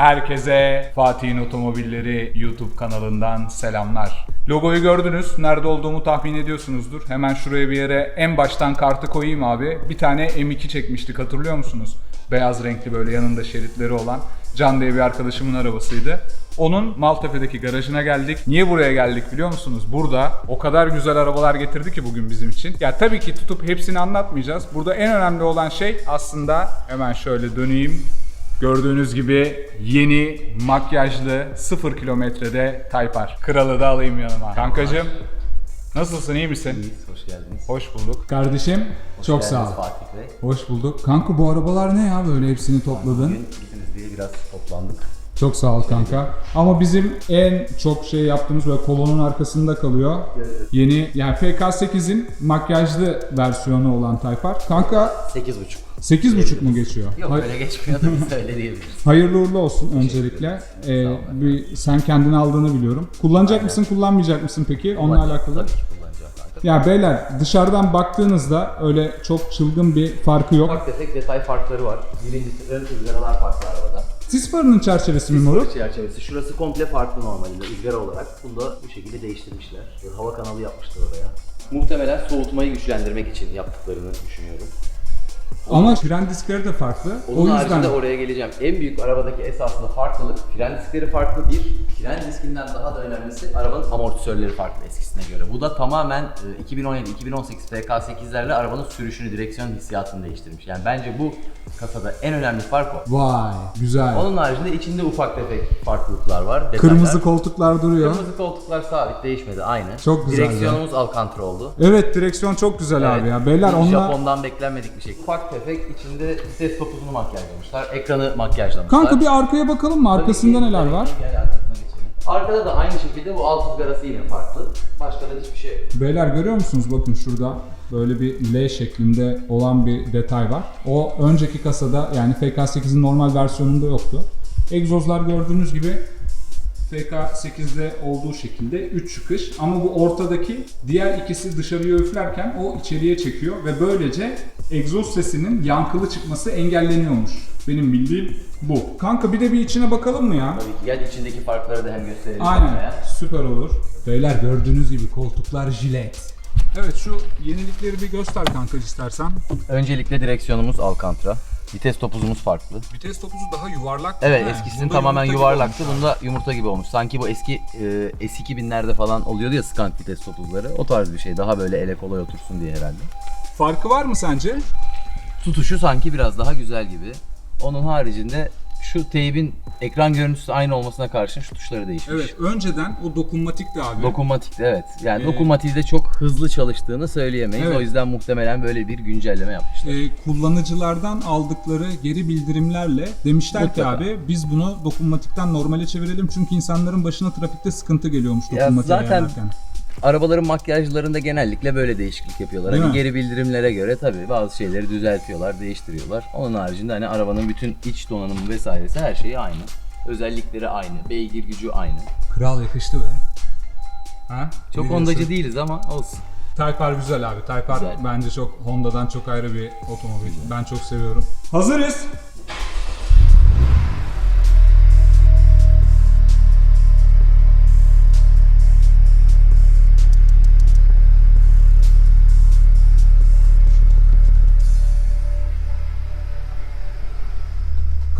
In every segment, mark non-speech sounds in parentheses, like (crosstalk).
Herkese Fatih'in Otomobilleri YouTube kanalından selamlar. Logoyu gördünüz. Nerede olduğumu tahmin ediyorsunuzdur. Hemen şuraya bir yere en baştan kartı koyayım abi. Bir tane M2 çekmiştik hatırlıyor musunuz? Beyaz renkli böyle yanında şeritleri olan. Can diye bir arkadaşımın arabasıydı. Onun Maltepe'deki garajına geldik. Niye buraya geldik biliyor musunuz? Burada o kadar güzel arabalar getirdi ki bugün bizim için. Ya tabii ki tutup hepsini anlatmayacağız. Burada en önemli olan şey aslında hemen şöyle döneyim. Gördüğünüz gibi yeni makyajlı 0 kilometrede Taypar. Kralı da alayım yanıma. Kankacığım nasılsın iyi misin? İyiyiz, hoş geldiniz. Hoş bulduk. Kardeşim çok Hoş sağ ol. Fatih Bey. Hoş bulduk. Kanka bu arabalar ne ya böyle hepsini topladın? Bugün ikiniz diye biraz toplandık. Çok sağ ol kanka. Ama bizim en çok şey yaptığımız böyle kolonun arkasında kalıyor. Yeni yani FK8'in makyajlı versiyonu olan Tayfar. Kanka 8.5. 8.5 mu geçiyor? Yok Hay- öyle geçmiyor da biz öyle diyebiliriz. (laughs) Hayırlı uğurlu olsun öncelikle. Ee, bir, sen kendini aldığını biliyorum. Kullanacak mısın, kullanmayacak mısın peki? Onunla alakalı. Tabii ki kullanacağım kanka. Ya beyler dışarıdan baktığınızda öyle çok çılgın bir farkı yok. Ufak tefek detay farkları var. Birincisi ön ızgaralar farklı arabada. Sis farının çerçevesi mi moruk? çerçevesi. Şurası komple farklı normalinde ızgara olarak. Bunu da bu şekilde değiştirmişler. Böyle hava kanalı yapmışlar oraya. Muhtemelen soğutmayı güçlendirmek için yaptıklarını düşünüyorum. Ama fren diskleri de farklı. Onun o yüzden haricinde oraya geleceğim. En büyük arabadaki esasında farklılık fren diskleri farklı bir. Fren diskinden daha da önemlisi arabanın amortisörleri farklı eskisine göre. Bu da tamamen e, 2017-2018 FK8'lerle arabanın sürüşünü, direksiyon hissiyatını değiştirmiş. Yani bence bu kasada en önemli fark o. Vay güzel. Onun haricinde içinde ufak tefek farklılıklar var. detaylar. Kırmızı koltuklar duruyor. Kırmızı koltuklar sabit değişmedi aynı. Çok güzel Direksiyonumuz Alcantara oldu. Evet direksiyon çok güzel abi ya. Beyler onunla Japon'dan beklenmedik bir şey. Ufak tefek içinde vites topuzunu makyajlamışlar. Ekranı makyajlamışlar. Kanka bir arkaya bakalım mı? Arkasında Tabii ki, neler var? Gel arkasına geçelim. Arkada da aynı şekilde bu alt ızgarası yine farklı. Başka da hiçbir şey yok. Beyler görüyor musunuz? Bakın şurada böyle bir L şeklinde olan bir detay var. O önceki kasada yani FK8'in normal versiyonunda yoktu. Egzozlar gördüğünüz gibi FK8'de olduğu şekilde 3 çıkış ama bu ortadaki diğer ikisi dışarıya üflerken o içeriye çekiyor ve böylece egzoz sesinin yankılı çıkması engelleniyormuş. Benim bildiğim bu. Kanka bir de bir içine bakalım mı ya? Tabii ki gel içindeki farkları da hem gösterelim. Aynen. kameraya. Süper olur. Beyler gördüğünüz gibi koltuklar jilet. Evet şu yenilikleri bir göster kanka istersen. Öncelikle direksiyonumuz Alcantara. Vites topuzumuz farklı. Vites topuzu daha yuvarlak. Evet He, eskisinin bunda tamamen yumurta gibi yuvarlaktı. olmuş. Bunda yumurta gibi olmuş. Sanki bu eski e, S2000'lerde falan oluyordu ya skant vites topuzları. O tarz bir şey. Daha böyle ele kolay otursun diye herhalde. Farkı var mı sence? Tutuşu sanki biraz daha güzel gibi. Onun haricinde şu teybin ekran görüntüsü aynı olmasına karşın şu tuşları değişmiş. Evet önceden o dokunmatikti abi. Dokunmatikte evet. Yani Ee, dokunmatikte çok hızlı çalıştığını söyleyemeyiz. Evet. O yüzden muhtemelen böyle bir güncelleme yapmışlar. Ee, kullanıcılardan aldıkları geri bildirimlerle demişler Mutlaka. ki abi biz bunu dokunmatikten normale çevirelim çünkü insanların başına trafikte sıkıntı geliyormuş Ya dokunmatiğe zaten ayarlarken. Arabaların makyajlarında genellikle böyle değişiklik yapıyorlar. Değil Hani mi? geri bildirimlere göre tabii bazı şeyleri düzeltiyorlar, değiştiriyorlar. Onun haricinde hani arabanın bütün iç donanımı vesairesi her şeyi aynı. Özellikleri aynı, beygir gücü aynı. Kral yakıştı be. Ha? Çok Ne ondacı diyorsun? değiliz ama olsun. Type R güzel abi. Type R Güzel. bence çok Honda'dan çok ayrı bir otomobil. Ben çok seviyorum. Hazırız.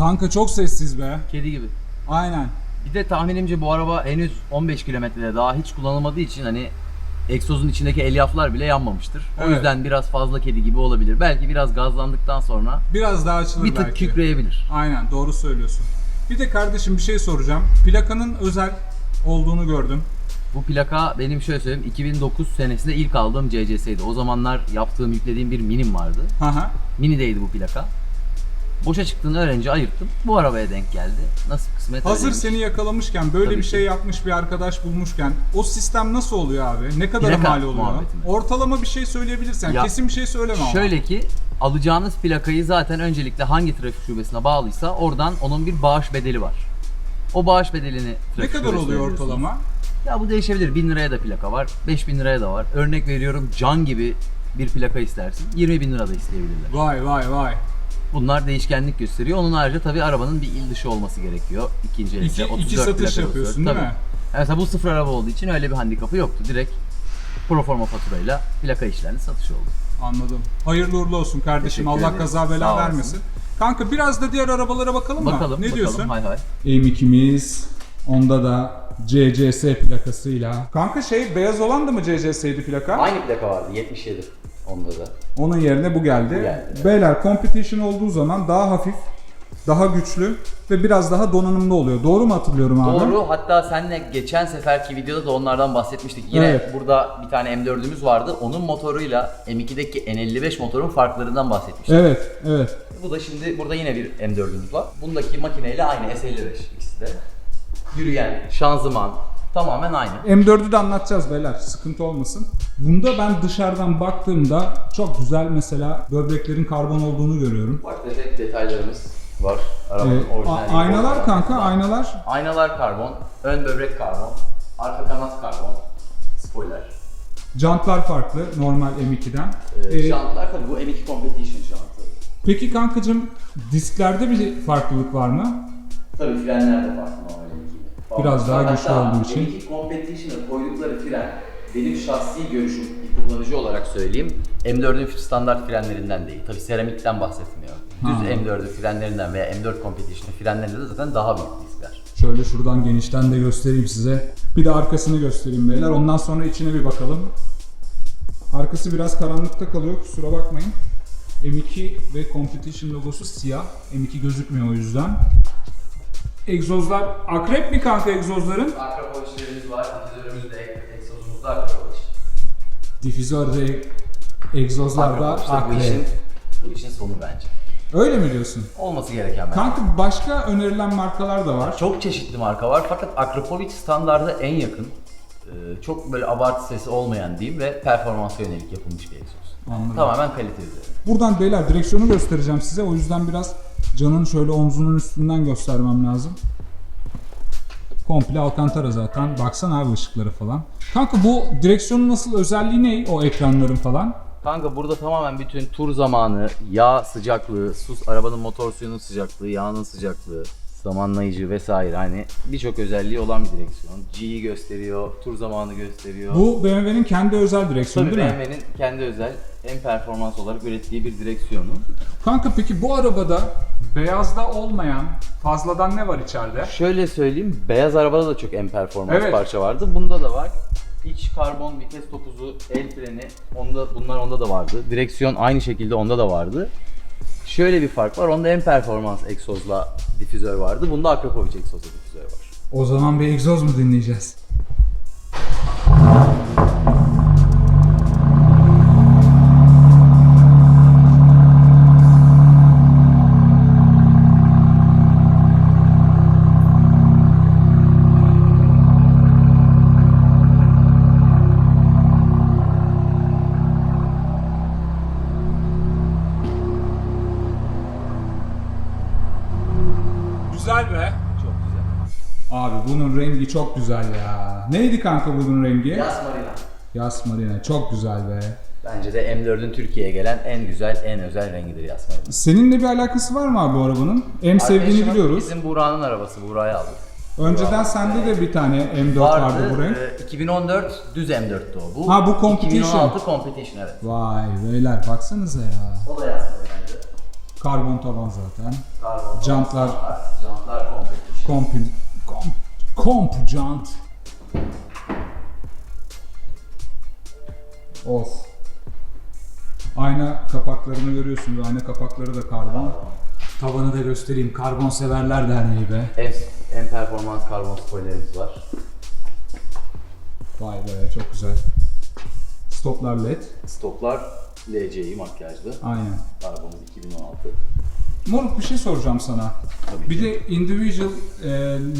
Kanka çok sessiz be. Kedi gibi. Aynen. Bir de tahminimce bu araba henüz 15 kilometrede daha hiç kullanılmadığı için hani egzozun içindeki elyaflar bile yanmamıştır. O Evet. yüzden biraz fazla kedi gibi olabilir. Belki biraz gazlandıktan sonra Biraz daha açılır bir tık belki. kükreyebilir. Aynen doğru söylüyorsun. Bir de kardeşim bir şey soracağım. Plakanın özel olduğunu gördüm. Bu plaka benim şöyle söyleyeyim 2009 senesinde ilk aldığım CCS'ydi. O zamanlar yaptığım yüklediğim bir minim vardı. Haha. Mini'deydi bu plaka. Boşa çıktığını öğrenince ayırttım. Bu arabaya denk geldi. Nasıl kısmet Hazır öyleymiş. seni yakalamışken böyle Tabii bir ki. şey yapmış bir arkadaş bulmuşken o sistem nasıl oluyor abi? Ne kadar Plaka mal oluyor? Ortalama bir şey söyleyebilirsen. Ya, Kesin bir şey söyleme ama. Şöyle ki alacağınız plakayı zaten öncelikle hangi trafik şubesine bağlıysa oradan onun bir bağış bedeli var. O bağış bedelini ne trafik kadar şubesine oluyor ödüyorsunuz. ortalama? Ya bu değişebilir. 1000 liraya da plaka var. 5000 liraya da var. Örnek veriyorum can gibi bir plaka istersin. 20 bin lira da isteyebilirler. Vay vay vay. Bunlar değişkenlik gösteriyor. Onun harici tabii arabanın bir il dışı olması gerekiyor. İkinci el ise İki- 34 iki satış plaka yapıyorsun, yazıyor. değil mi? Tabii. Mesela bu sıfır araba olduğu için öyle bir handikapı yoktu. Direkt proforma faturayla plaka işlerini satış oldu. Anladım. Hayırlı uğurlu olsun kardeşim. Teşekkür Allah ederim. kaza bela Sağ olasın. vermesin. Kanka biraz da diğer arabalara bakalım mı? Bakalım, Ne bakalım. diyorsun? Hay hay. M2'miz onda da CCS plakasıyla. Kanka şey beyaz olan da mı CCS'ydi plaka? Aynı plaka vardı 77 onda da. Onun yerine bu geldi. Geldi. Beyler competition olduğu zaman daha hafif, daha güçlü ve biraz daha donanımlı oluyor. Doğru mu hatırlıyorum abi? Doğru. Hatta seninle geçen seferki videoda da onlardan bahsetmiştik. Yine Evet. burada bir tane M4'ümüz vardı. Onun motoruyla M2'deki N55 motorun farklarından bahsetmiştik. Evet, evet. Bu da şimdi burada yine bir M4'ümüz var. Bundaki makineyle aynı S55 ikisi de. Yürüyen, şanzıman tamamen aynı. M4'ü de anlatacağız beyler. Sıkıntı olmasın. Bunda ben dışarıdan baktığımda çok güzel mesela böbreklerin karbon olduğunu görüyorum. Bak tefek detaylarımız var. Ee, Arabanın a- orijinal. aynalar kanka, aynalar. Aynalar karbon, ön böbrek karbon, arka kanat karbon, spoiler. Jantlar farklı normal M2'den. Ee, Ee, jantlar tabii bu M2 Competition jantı. peki kankacığım disklerde bir farklılık var mı? Tabii frenler de farklı normal M2'de. Biraz daha Hatta güçlü olduğu için. M2 Competition'a koydukları fren benim şahsi görüşüm bir kullanıcı olarak söyleyeyim. M4'ün standart frenlerinden değil. Tabii seramikten bahsetmiyor. Düz Ha. M4'ün frenlerinden veya M4 Competition'ın frenlerinde de zaten daha büyük diskler. Şöyle şuradan genişten de göstereyim size. Bir de arkasını göstereyim beyler. Ondan sonra içine bir bakalım. Arkası biraz karanlıkta kalıyor kusura bakmayın. M2 ve Competition logosu siyah. M2 gözükmüyor o yüzden. Egzozlar akrep mi kanka egzozların? Arka polislerimiz var, difüzörümüz de, egzozumuz da arka polis. Difüzör ve egzozlar da Arka polis de bu işin, akrep. bu işin sonu bence. Öyle mi diyorsun? Olması gereken bence. Kanka başka önerilen markalar da var. Çok çeşitli marka var fakat Akrapovic standarda en yakın. Ee, çok böyle abartı sesi olmayan diyeyim ve performansa yönelik yapılmış bir egzoz. Anladım. Tamamen kalite üzerine. Buradan beyler direksiyonu göstereceğim size. O yüzden biraz canın şöyle omzunun üstünden göstermem lazım. Komple Alcantara zaten. Baksana abi ışıkları falan. Kanka bu direksiyonun nasıl özelliği ne? O ekranların falan. Kanka burada tamamen bütün tur zamanı, yağ sıcaklığı, sus arabanın motor suyunun sıcaklığı, yağının sıcaklığı, zamanlayıcı vesaire hani birçok özelliği olan bir direksiyon. G'yi gösteriyor, tur zamanı gösteriyor. Bu BMW'nin kendi özel direksiyonu Tabii değil mi? BMW'nin kendi özel en performans olarak ürettiği bir direksiyonu. Kanka peki bu arabada Beyazda olmayan fazladan ne var içeride? Şöyle söyleyeyim, beyaz arabada da çok en performans Evet. parça vardı. Bunda da var. İç karbon vites topuzu, el freni, onda, bunlar onda da vardı. Direksiyon aynı şekilde onda da vardı. Şöyle bir fark var, onda en performans egzozla difüzör vardı. Bunda Akrapovic egzozla difüzör var. o zaman bir egzoz mu dinleyeceğiz? Çok güzel ya. Neydi kanka bunun rengi? Yas Marina. Yas Marina. Çok güzel be. Bence de M4'ün Türkiye'ye gelen en güzel, en özel rengidir Yas Marina. Seninle bir alakası var mı abi bu arabanın? En sevdiğini biliyoruz. Bizim Buğra'nın arabası, Buğra'yı aldık. Önceden sende de bir tane M4 vardı, bu renk. e, 2014 düz M4'tü o. Bu, Ha, bu Competition. 2016 Competition evet. Vay beyler baksanıza ya. O da Yas Marina'ydı. Karbon tavan zaten. Karbon. Jantlar. Jantlar Competition. Komp, komp, jant. Of. Ayna kapaklarını görüyorsunuz. Ayna kapakları da karbon. Tavanı da göstereyim. Karbon Severler Derneği be. En, en performans karbon spoilerimiz var. Vay be çok güzel. Stoplar led. Stoplar LC'yi makyajlı. Aynen. Karbon 2016. Moruk bir şey soracağım sana. Tabii bir ki. de individual e,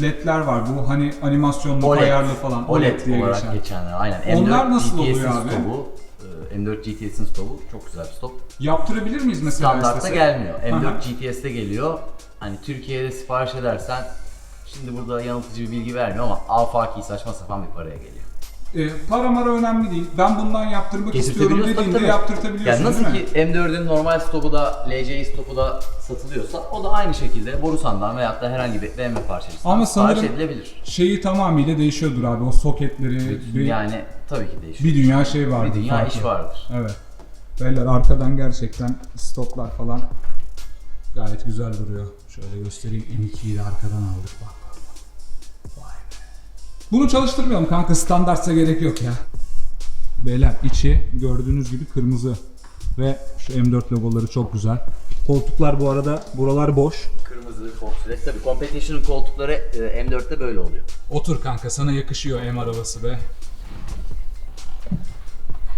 ledler var. Bu hani animasyonlu, ayarlı falan. OLED diye olarak geçen. geçenler. Aynen. Onlar M4 nasıl GTS'in oluyor abi? Stopu, e, M4 GTS'in stopu çok güzel bir stop. Yaptırabilir miyiz mesela Standartta gelmiyor. M4 Aha. GTS'te geliyor. Hani Türkiye'de sipariş edersen şimdi burada yanıltıcı bir bilgi vermiyor ama afaki saçma sapan bir paraya geliyor. E, para mara önemli değil. Ben bundan yaptırmak istiyorum dediğinde tabii. yaptırtabiliyorsun Yani nasıl ki M4'ün normal stopu da LCI stopu da satılıyorsa o da aynı şekilde Borusan'dan veyahut da herhangi bir BMW parçacısından Ama sanırım- edilebilir. Şeyi tamamıyla değişiyordur abi. O soketleri bir, Yani tabii ki değişiyor. bir dünya şey vardır. Bir dünya farklı. iş vardır. Evet. Beyler arkadan gerçekten stoplar falan gayet güzel duruyor. Şöyle göstereyim. M2'yi de arkadan aldık bak. Bunu çalıştırmayalım kanka standartsa gerek yok ya. Beyler içi gördüğünüz gibi kırmızı. Ve şu M4 logoları çok güzel. Koltuklar bu arada buralar boş. Kırmızı Volkswagen. Tabii Competition'ın koltukları e, M4'te böyle oluyor. Otur kanka sana yakışıyor M arabası be.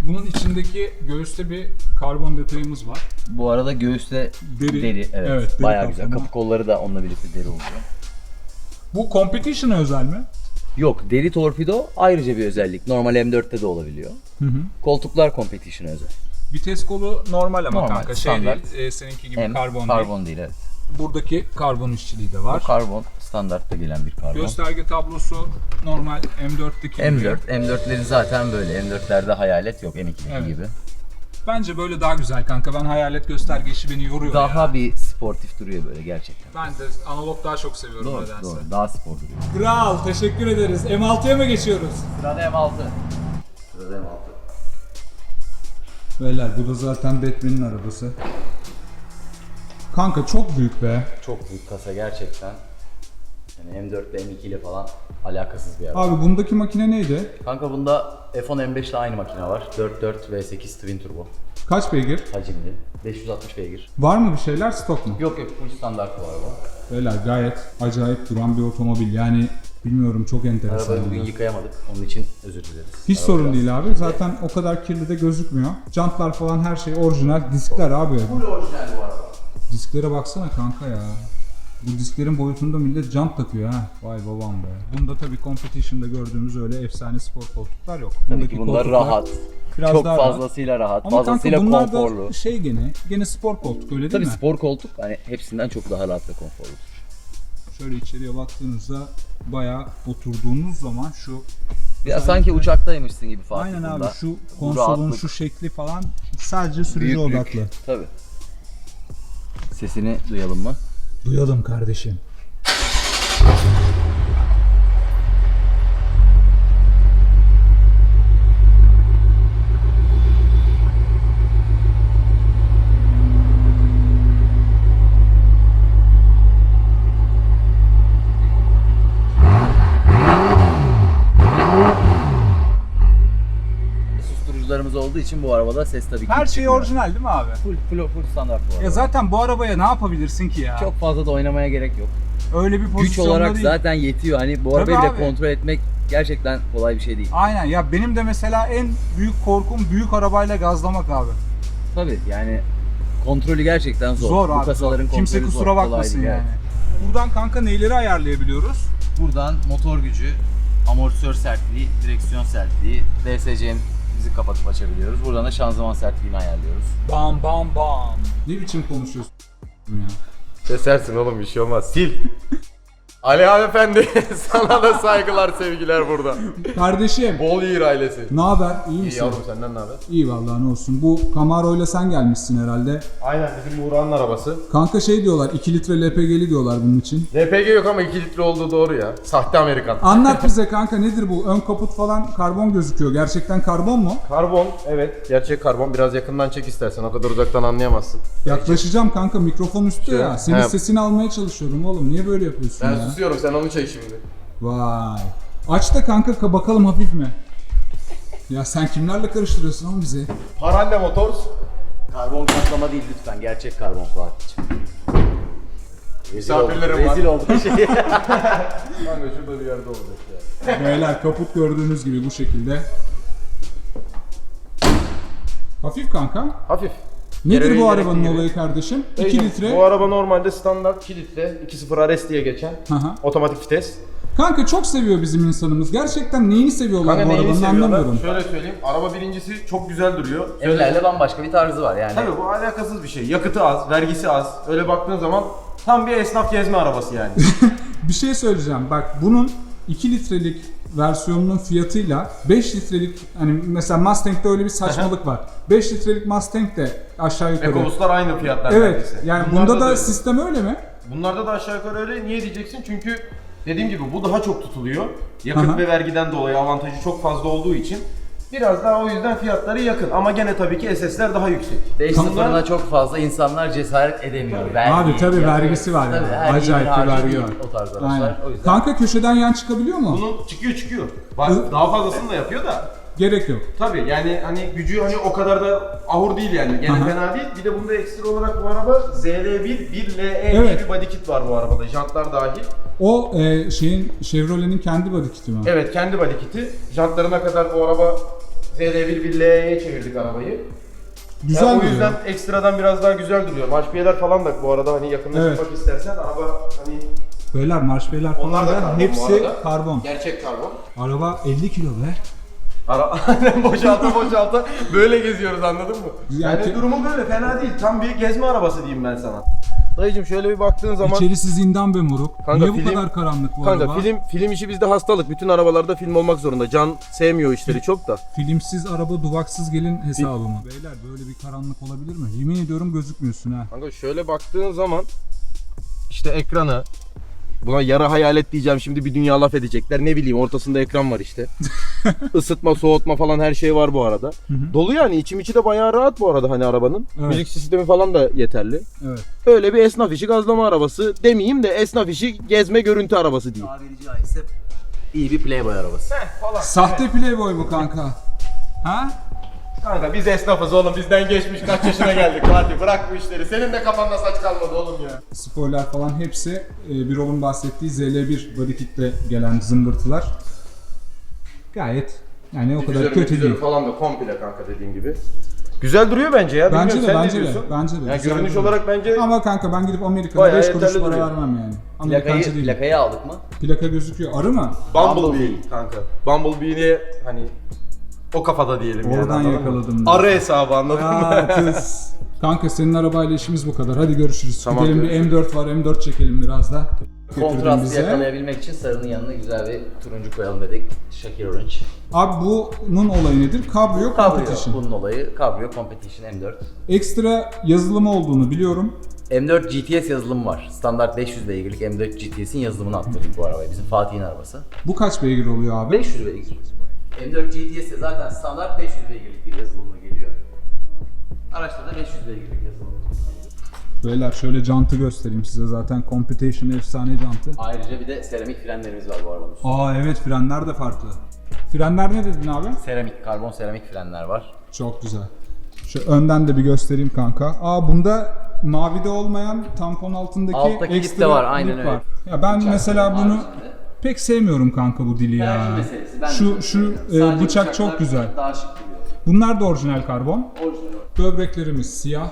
Bunun içindeki göğüste bir karbon detayımız var. Bu arada göğüste Deri. deri, evet, Evet, deri bayağı güzel. kaplama. Kapı kolları da onunla birlikte deri oluyor. Bu competition'a özel mi? Yok, deri torpido ayrıca bir özellik. Normal M4'te de olabiliyor. Hı hı. Koltuklar Competition özel. Vites kolu normal ama Normal, kanka şey standart. değil, e, seninki gibi M, karbon, karbon, değil. değil. evet. Buradaki karbon işçiliği de Bu var. karbon, standartta gelen bir karbon. Gösterge tablosu normal M4'teki gibi. M4, M4'lerin zaten böyle. M4'lerde hayalet yok M2'deki Evet. gibi. Bence böyle daha güzel kanka. Ben hayalet gösterge işi beni yoruyor Daha ya. bir sportif duruyor böyle gerçekten. Ben de analog daha çok seviyorum Doğru, nedense. doğru. Daha spor duruyor. Kral teşekkür ederiz. M6'ya mı geçiyoruz? Sırada M6. Sırada M6. Beyler bu da zaten Batman'in arabası. Kanka çok büyük be. Çok büyük kasa gerçekten. Yani M4 ile M2 ile falan alakasız bir araba. Abi bundaki makine neydi? Kanka bunda F10 M5 ile aynı makine var. 4.4 V8 Twin Turbo. Kaç beygir? Hacimli. 560 beygir. Var mı bir şeyler stok mu? Yok yok full standart bu araba. Beyler gayet acayip duran bir otomobil. Yani bilmiyorum çok enteresan. Arabayı bugün yıkayamadık. Onun için özür dileriz. Hiç Araba sorun biraz- değil abi. Zaten o kadar kirli de gözükmüyor. Jantlar falan her şey orijinal. Diskler abi. Full orijinal bu araba. Disklere baksana kanka ya. Bu disklerin boyutunda millet jant takıyor ha. Vay babam be. Bunda tabii competition'da gördüğümüz öyle efsane spor koltuklar yok. Tabii ki bunlar rahat. biraz Çok daha fazlasıyla rahat. Ama kanka fazlasıyla bunlar konforlu. da şey gene, gene spor koltuk öyle değil Tabii mi? spor koltuk hani hepsinden çok daha rahat ve konforlu. Şöyle içeriye baktığınızda bayağı oturduğunuz zaman şu Ya sanki uçaktaymışsın gibi Fatih Aynen abi bunda. şu Bu konsolun rahatlık, şu şekli falan sadece sürücü büyüklük. odaklı. Tabii. Sesini duyalım mı? Duyalım kardeşim. Olduğu için bu arabada ses tabii ki Her şey çıkmıyor. orijinal değil mi abi? Full, full, full standart bu araba. Ya zaten bu arabaya ne yapabilirsin ki ya? Çok fazla da oynamaya gerek yok. öyle bir Güç pozisyonda olarak değil. zaten yetiyor. Hani bu Tabii arabayı bile abi. kontrol etmek gerçekten kolay bir şey değil. Aynen ya benim de mesela en büyük korkum büyük arabayla gazlamak abi. Tabii yani kontrolü gerçekten zor. Zor bu abi. kasaların zor. Kimse kontrolü zor, kusura kolay bakmasın değil, yani. evet. Buradan kanka neyleri ayarlayabiliyoruz? Buradan motor gücü, amortisör sertliği, direksiyon sertliği, DSC'mizi kapatıp açabiliyoruz. Buradan da şanzıman sertliğini ayarlıyoruz. Bam bam bam. Ne biçim konuşuyorsun ya? Kesersin oğlum bir şey olmaz. Sil. (laughs) Ali Efendi (laughs) sana da saygılar sevgiler burada. Kardeşim Bol Yiğir ailesi. ne haber? İyi İyi misin? yavrum senden ne haber? İyi vallahi ne olsun. Bu Camaro ile sen gelmişsin herhalde. Aynen bizim Buğra'nın arabası. Kanka şey diyorlar 2 litre LPG'li diyorlar bunun için. LPG yok ama 2 litre olduğu doğru ya. Sahte Amerikan. Anlat (laughs) bize kanka nedir bu? Ön kaput falan karbon gözüküyor. Gerçekten karbon mu? Karbon evet. Gerçek karbon. Biraz yakından çek istersen. O kadar uzaktan anlayamazsın. Yaklaşacağım kanka mikrofon üstte Şey, ya. Senin he. sesini almaya çalışıyorum oğlum. Niye böyle yapıyorsun Ben ya? Susuyorum sen onu çek şimdi. Vay. Aç da kanka ka- bakalım hafif mi? Ya sen kimlerle karıştırıyorsun oğlum bizi? Paralle Motors. Karbon kaplama değil lütfen. Gerçek karbon Fatih'ciğim. Misafirlerim var. Rezil oldu şey. Kanka şurada bir yerde olacak ya. Beyler kaput gördüğünüz gibi bu şekilde. Hafif kanka. Hafif. Nedir bu arabanın gibi. olayı kardeşim? 2 Beyciğim, litre. Bu araba normalde standart 2 litre 2.0 RS diye geçen Hı hı. otomatik vites. Kanka çok seviyor bizim insanımız. Gerçekten neyini seviyorlar Kanka bu neyini arabanın seviyorlar? anlamıyorum. Şöyle söyleyeyim. Araba birincisi çok güzel duruyor. Evlerde bambaşka bir tarzı var yani. Tabii bu alakasız bir şey. Yakıtı az, vergisi az. Öyle baktığın zaman tam bir esnaf gezme arabası yani. (laughs) Bir şey söyleyeceğim. Bak bunun 2 litrelik versiyonunun fiyatıyla 5 litrelik hani mesela Mustang'de öyle bir saçmalık var. 5 litrelik Mustang de aşağı yukarı. Ekobuslar aynı fiyatlar Evet. neredeyse. Yani Bunlarda bunda da öyle. sistem öyle mi? Bunlarda da aşağı yukarı öyle. Niye diyeceksin? Çünkü dediğim gibi bu daha çok tutuluyor. Yakıt Aha. ve vergiden dolayı avantajı çok fazla olduğu için biraz daha o yüzden fiyatları yakın. Ama gene tabii ki SS'ler daha yüksek. 5 Tamam. sıfırına çok fazla insanlar cesaret edemiyor. Vergi, Abi tabii vergisi var tabii yani. her Acayip bir vergi var. O tarz araçlar. Aynen. O yüzden. Kanka köşeden yan çıkabiliyor mu? Bunun çıkıyor çıkıyor. Bak daha fazlasını da yapıyor da. Gerek yok. Tabii yani hani gücü hani o kadar da ahur değil yani. Gene Aha. fena değil. Bir de bunda ekstra olarak bu araba ZL1 1LE diye Evet. bir body kit var bu arabada. Jantlar dahil. O e, şeyin Chevrolet'in kendi body kit'i mi? Evet kendi body kiti. Jantlarına kadar o araba ZL1 1LE'ye çevirdik arabayı. Güzel Yani o duruyor. yüzden ekstradan biraz daha güzel duruyor. Marşpiyeler falan da bu arada hani yakından Evet. istersen araba hani Beyler marşbeyler falan da da hepsi karbon. gerçek karbon. Araba 50 kilo be. Ara (laughs) boşalta boşalta böyle geziyoruz anladın mı? Yani Yani, durumu böyle fena değil. Tam bir gezme arabası diyeyim ben sana. Dayıcım şöyle bir baktığın zaman İçerisi zindan be moruk. Kanka Niye bu film- kadar karanlık bu Kanka araba? film film işi bizde hastalık. Bütün arabalarda film olmak zorunda. Can sevmiyor işleri çok da. Filmsiz araba duvaksız gelin hesabı mı? Beyler böyle bir karanlık olabilir mi? Yemin ediyorum gözükmüyorsun ha. Kanka şöyle baktığın zaman işte ekranı Buna yarı hayalet diyeceğim şimdi bir dünya laf edecekler. Ne bileyim ortasında ekran var işte. (laughs) Isıtma, soğutma falan her şey var bu arada. Dolu yani içim içi de bayağı rahat bu arada hani arabanın. Evet. Müzik sistemi falan da yeterli. Evet. Öyle bir esnaf işi gazlama arabası demeyeyim de esnaf işi gezme görüntü arabası diyeyim. Tabiri caizse iyi bir playboy arabası. Sahte playboy bu kanka. Ha? Kanka biz esnafız oğlum bizden geçmiş kaç yaşına geldik Fatih bırak bu işleri. Senin de kafanda saç kalmadı oğlum ya. Spoiler falan hepsi e, Birol'un bahsettiği ZL1 body kitle gelen zımbırtılar. Gayet yani o kadar kötü değil. falan da komple kanka dediğim gibi. Güzel duruyor bence ya. Bence Bilmiyorum, de sen ne bence de. diyorsun? Bence de. Yani Güzel görünüş duruyor. olarak bence Ama kanka ben gidip Amerika'da Bayağı 5 kuruş yeterli para duruyor. vermem yani. Plakayı, Amerikancı değil. plakayı aldık mı? Plaka gözüküyor. Arı mı? Bumblebee kanka. Bumblebee'ni hani o kafada diyelim yani. Oradan anladın mı? yakaladım. Arı hesabı anladın mı? Aa, kız. Kanka senin arabayla işimiz bu kadar. Hadi görüşürüz. Tamam, Gidelim görüşürüz. bir M4 var. M4 çekelim biraz da. Götürdün Kontrastı bize. yakalayabilmek için sarının yanına güzel bir turuncu koyalım dedik. Shakir Orange. Abi bunun olayı nedir? Cabrio Cabrio. Competition. Bunun olayı Cabrio Competition M4. Ekstra yazılımı olduğunu biliyorum. M4 GTS yazılımı var. Standart 500 beygirlik M4 GTS'in yazılımını attırdık bu arabaya. Bizim Fatih'in arabası. Bu kaç beygir oluyor abi? 500 beygir. M4 GTS zaten standart 500 beygirlik bir yazılımla geliyor. Araçta da 500 beygirlik yazılım. Beyler şöyle jantı göstereyim size zaten Competition efsane jantı. Ayrıca bir de seramik frenlerimiz var bu arabanın üstünde. Aa evet frenler de farklı. Frenler ne dedin abi? Seramik, karbon seramik frenler var. Çok güzel. Şu önden de bir göstereyim kanka. Aa bunda mavide olmayan tampon altındaki Alttaki ekstra de var, aynen dip öyle. Ya ben mesela bunu Haricinde. Pek sevmiyorum kanka bu dili ya. Tercih meselesi. Ben de Şu çok şu seviyorum. e, Sadece bıçak bıçaklar çok güzel. Daha şık duruyor. Bunlar da orijinal karbon. Orijinal. Böbreklerimiz siyah.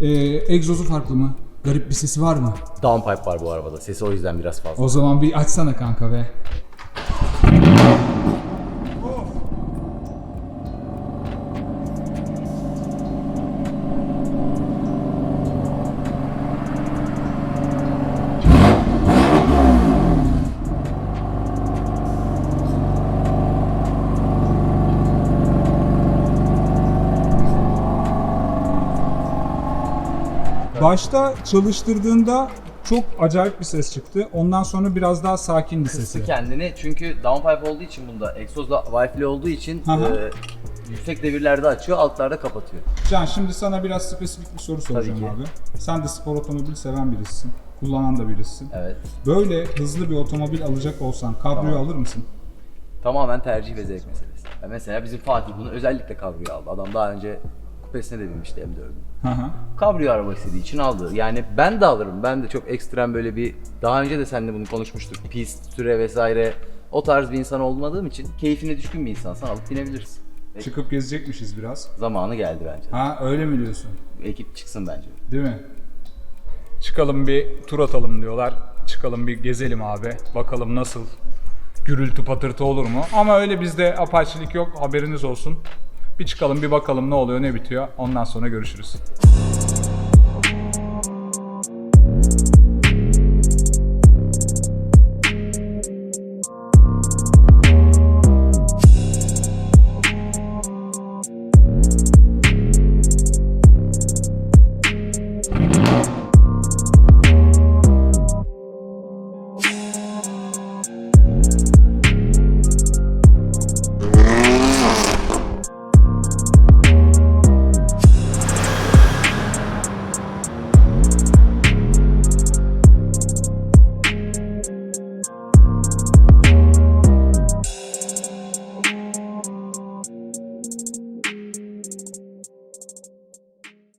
Ee, egzozu farklı mı? Garip bir sesi var mı? Downpipe var bu arabada. Sesi o yüzden biraz fazla. O zaman bir açsana kanka be. Başta çalıştırdığında çok acayip bir ses çıktı. Ondan sonra biraz daha sakindi Kıstı sesi. kendini çünkü downpipe olduğu için bunda egzozla Wi-Fi'li olduğu için e, yüksek devirlerde açıyor, altlarda kapatıyor. Can şimdi sana biraz spesifik bir soru soracağım ki. abi. Sen de spor otomobil seven birisin. Kullanan da birisin. Evet. Böyle hızlı bir otomobil alacak olsan kabrio alır mısın? Tamamen tercih ve zevk meselesi. Ya mesela bizim Fatih bunu özellikle kabrio aldı. Adam daha önce kupesine de binmişti M4'ün. Hı hı. Kabrio araba istediği için aldı. Yani ben de alırım. Ben de çok ekstrem böyle bir... Daha önce de seninle bunu konuşmuştuk. Pist, süre vesaire. O tarz bir insan olmadığım için keyfine düşkün bir insansan alıp binebilirsin. Ve Çıkıp gezecekmişiz biraz. Zamanı geldi bence. Ha öyle mi diyorsun? Ekip çıksın bence. Değil mi? Çıkalım bir tur atalım diyorlar. Çıkalım bir gezelim abi. Bakalım nasıl gürültü patırtı olur mu? Ama öyle bizde apaçilik yok haberiniz olsun. Bir çıkalım bir bakalım ne oluyor ne bitiyor. Ondan sonra görüşürüz.